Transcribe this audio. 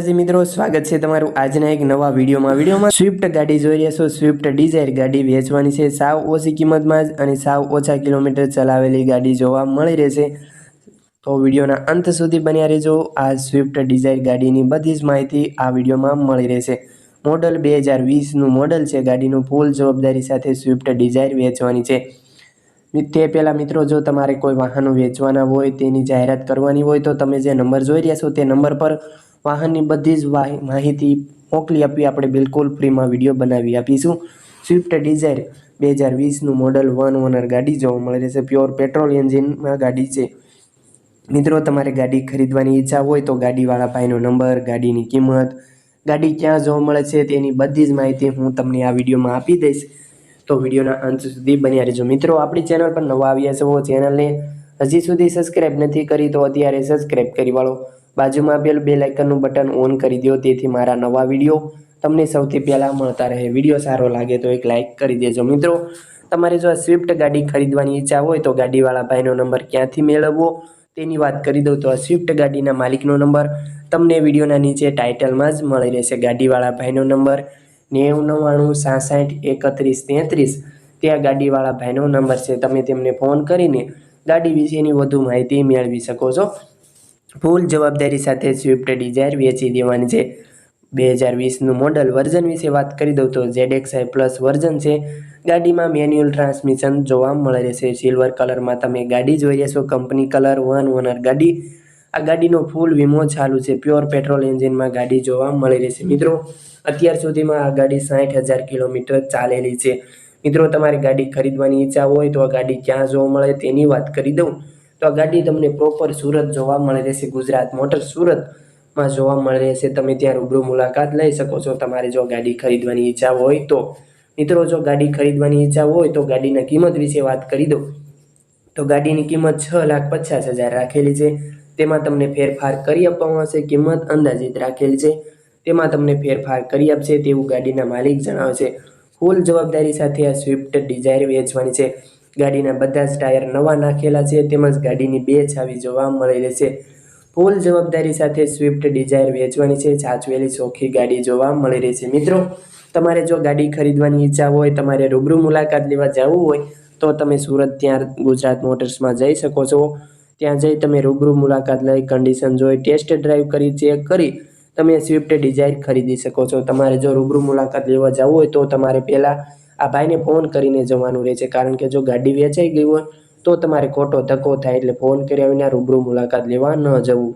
મિત્રો, સ્વાગત છે તમારું આજના એક નવા વિડીયોમાં. વિડીયોમાં સ્વિફ્ટ ગાડી જોઈ રહ્યા છો. સ્વિફ્ટ ડિઝાયર ગાડી વેચવાની છે. સાવ ઓછી કિંમતમાં જ અને સાવ ઓછા કિલોમીટર ચલાવેલી ગાડી જોવા મળી રહેશે તો વિડીયોના અંત સુધી બન્યા રહેજો. આ સ્વિફ્ટ ડિઝાયર ગાડીની બધી જ માહિતી આ વિડીયોમાં મળી રહેશે મોડલ બે હજાર વીસનું મોડલ છે. ગાડીનું ફૂલ જવાબદારી સાથે સ્વિફ્ટ ડિઝાયર વેચવાની છે. તે પહેલાં મિત્રો, જો તમારે કોઈ વાહનો વેચવાના હોય, તેની જાહેરાત કરવાની હોય, તો તમે જે નંબર જોઈ રહ્યા છો, તે નંબર પર વાહનની બધી જ માહિતી મોકલી આપી આપણે બિલકુલ ફ્રીમાં વીડિયો બનાવી આપીશું. સ્વિફ્ટ ડિઝાયર બે હજાર વીસનું મોડલ વન ઓનર ગાડી જોવા મળે રહેશે પ્યોર પેટ્રોલ એન્જિનમાં ગાડી છે. મિત્રો, તમારે ગાડી ખરીદવાની ઈચ્છા હોય તો ગાડીવાળા ભાઈનો નંબર, ગાડીની કિંમત, ગાડી ક્યાં જોવા મળે છે તેની બધી જ માહિતી હું તમને આ વિડીયોમાં આપી દઈશ. તો વિડીયોના અંત સુધી બન્યા રહેજો. મિત્રો, આપણી ચેનલ પર નવા આવ્યા છો ચેનલને હજી સુધી સબસ્ક્રાઈબ નથી કરી તો અત્યારે સબસ્ક્રાઈબ કરી વાળો. બાજુમાં આપેલ બે લાઇકનનું બટન ઓન કરી દો, તેથી મારા નવા વીડિયો તમને સૌથી પહેલાં મળતા રહે. વીડિયો સારો લાગે તો એક લાઇક કરી દેજો. મિત્રો, તમારે જો આ સ્વિફ્ટ ગાડી ખરીદવાની ઈચ્છા હોય તો ગાડીવાળા ભાઈનો નંબર ક્યાંથી મેળવવો તેની વાત કરી દઉં. તો આ સ્વિફ્ટ ગાડીના માલિકનો નંબર તમને વિડીયોના નીચે ટાઇટલમાં જ મળી રહેશે. ગાડીવાળા ભાઈનો નંબર નેવું નવ્વાણું સાસઠ એકત્રીસ તેત્રીસ. ત્યાં ગાડીવાળા ભાઈનો નંબર છે. તમે તેમને ફોન કરીને ગાડી વિશેની વધુ માહિતી મેળવી શકો છો. ફૂલ જવાબદારી સાથે સ્વિફ્ટ ડિઝાયર વેચી દેવાની છે. બે હજાર વીસનું મોડલ વર્ઝન વિશે વાત કરી દઉં તો ઝેડ એક્સઆઈ પ્લસ વર્ઝન છે. ગાડીમાં મેન્યુઅલ ટ્રાન્સમિશન જોવા મળે રહેશે. સિલ્વર કલરમાં તમે ગાડી જોઈ રહેશો કંપની કલર વન ઓનર ગાડી. આ ગાડીનો ફૂલ વીમો ચાલુ છે. પ્યોર પેટ્રોલ એન્જિનમાં ગાડી જોવા મળી રહેશે. મિત્રો, અત્યાર સુધીમાં આ ગાડી સાઠ હજાર કિલોમીટર ચાલેલી છે. મિત્રો, તમારે ગાડી ખરીદવાની ઈચ્છા હોય તો આ ગાડી ક્યાં જોવા મળે તેની વાત કરી દઉં. તો આ ગાડી તમને પ્રોપર સુરત જોવા મળી રહેશે. ગુજરાત મોટર સુરતમાં જોવા મળી રહેશે. તમે ત્યાં રૂબરૂ મુલાકાત લઈ શકો છો. તમારે જો ગાડી ખરીદવાની ઈચ્છા હોય તો. મિત્રો, જો ગાડી ખરીદવાની ઈચ્છા હોય તો ગાડીના કિંમત વિશે વાત કરી દો તો ગાડીની કિંમત છ લાખ પચાસ હજાર રાખેલી છે. તેમાં તમને ફેરફાર કરી આપવામાં આવશે. કિંમત અંદાજિત રાખેલી છે. તેમાં તમને ફેરફાર કરી આપશે તેવું ગાડીના માલિક જણાવે છે. ફૂલ જવાબદારી સાથે આ સ્વિફ્ટ ડિઝાયર વેચવાની છે. ગાડીના બધા જ ટાયર નવા નાખેલા છે, તેમજ ગાડીની બે છાવી જોવા મળી રહેશે ફૂલ જવાબદારી સાથે સ્વિફ્ટ ડિઝાયર વેચવાની છે, સાચવેલી ચોખ્ખી ગાડી જોવા મળી રહેશે મિત્રો, તમારે જો ગાડી ખરીદવાની ઈચ્છા હોય, તમારે રૂબરૂ મુલાકાત લેવા જવું હોય, તો તમે સુરત ત્યાં ગુજરાત મોટર્સમાં જઈ શકો છો. ત્યાં જઈ તમે રૂબરૂ મુલાકાત લઈ કન્ડિશન જોઈ ટેસ્ટ ડ્રાઈવ કરી ચેક કરી, તમે સ્વિફ્ટ ડિઝાયર ખરીદી શકો છો. તમારે જો રૂબરૂ મુલાકાત લેવા જવું હોય, તો તમારે પહેલાં આ ભાઈને ફોન કરીને જવાનું રહે છે. કારણ કે જો ગાડી વેચાઈ ગઈ હોય તો તમારે ખોટો ધક્કો થાય એટલે ફોન કર્યા વિના રૂબરૂ મુલાકાત લેવા ન જવું.